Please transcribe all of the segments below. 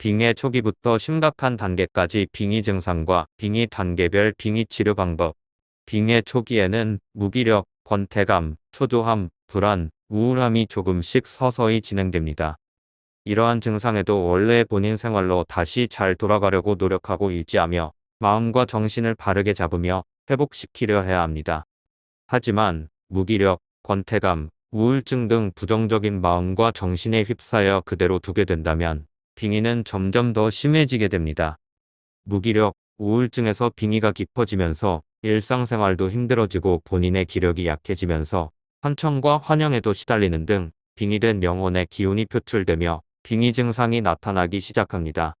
빙의 초기부터 심각한 단계까지 빙의 증상과 빙의 단계별 빙의 치료 방법. 빙의 초기에는 무기력, 권태감, 초조함, 불안, 우울함이 조금씩 서서히 진행됩니다. 이러한 증상에도 원래 본인 생활로 다시 잘 돌아가려고 노력하고 유지하며 마음과 정신을 바르게 잡으며 회복시키려 해야 합니다. 하지만 무기력, 권태감, 우울증 등 부정적인 마음과 정신에 휩싸여 그대로 두게 된다면 빙의는 점점 더 심해지게 됩니다. 무기력, 우울증에서 빙의가 깊어지면서 일상생활도 힘들어지고 본인의 기력이 약해지면서 환청과 환영에도 시달리는 등 빙의된 영혼의 기운이 표출되며 빙의 증상이 나타나기 시작합니다.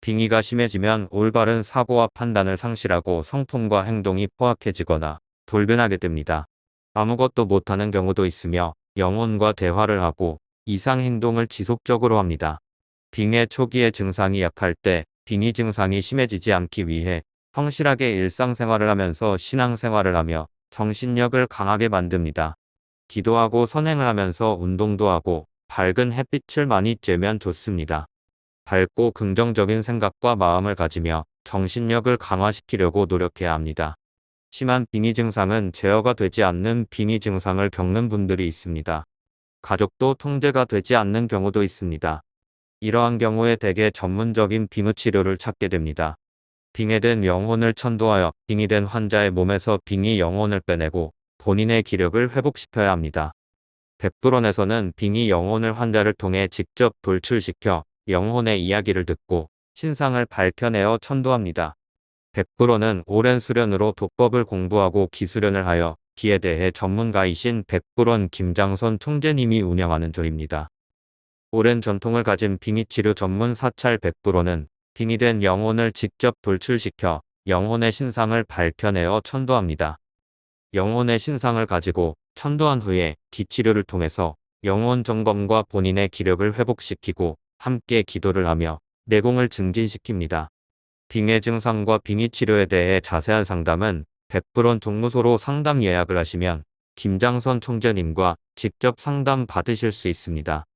빙의가 심해지면 올바른 사고와 판단을 상실하고 성품과 행동이 포악해지거나 돌변하게 됩니다. 아무것도 못하는 경우도 있으며 영혼과 대화를 하고 이상 행동을 지속적으로 합니다. 빙의 초기의 증상이 약할 때 빙의 증상이 심해지지 않기 위해 성실하게 일상생활을 하면서 신앙생활을 하며 정신력을 강하게 만듭니다. 기도하고 선행을 하면서 운동도 하고 밝은 햇빛을 많이 쬐면 좋습니다. 밝고 긍정적인 생각과 마음을 가지며 정신력을 강화시키려고 노력해야 합니다. 심한 빙의 증상은 제어가 되지 않는 빙의 증상을 겪는 분들이 있습니다. 가족도 통제가 되지 않는 경우도 있습니다. 이러한 경우에 대개 전문적인 빙의 치료를 찾게 됩니다. 빙의된 영혼을 천도하여 빙의된 환자의 몸에서 빙의 영혼을 빼내고 본인의 기력을 회복시켜야 합니다. 백불원에서는 빙의 영혼을 환자를 통해 직접 돌출시켜 영혼의 이야기를 듣고 신상을 밝혀내어 천도합니다. 백불원은 오랜 수련으로 독법을 공부하고 기수련을 하여 기에 대해 전문가이신 백불원 김장선 총재님이 운영하는 조입니다. 오랜 전통을 가진 빙의치료 전문 사찰 백불원은 빙의된 영혼을 직접 돌출시켜 영혼의 신상을 밝혀내어 천도합니다. 영혼의 신상을 가지고 천도한 후에 기치료를 통해서 영혼 점검과 본인의 기력을 회복시키고 함께 기도를 하며 내공을 증진시킵니다. 빙의 증상과 빙의 치료에 대해 자세한 상담은 백불원 종무소로 상담 예약을 하시면 김장선 총재님과 직접 상담 받으실 수 있습니다.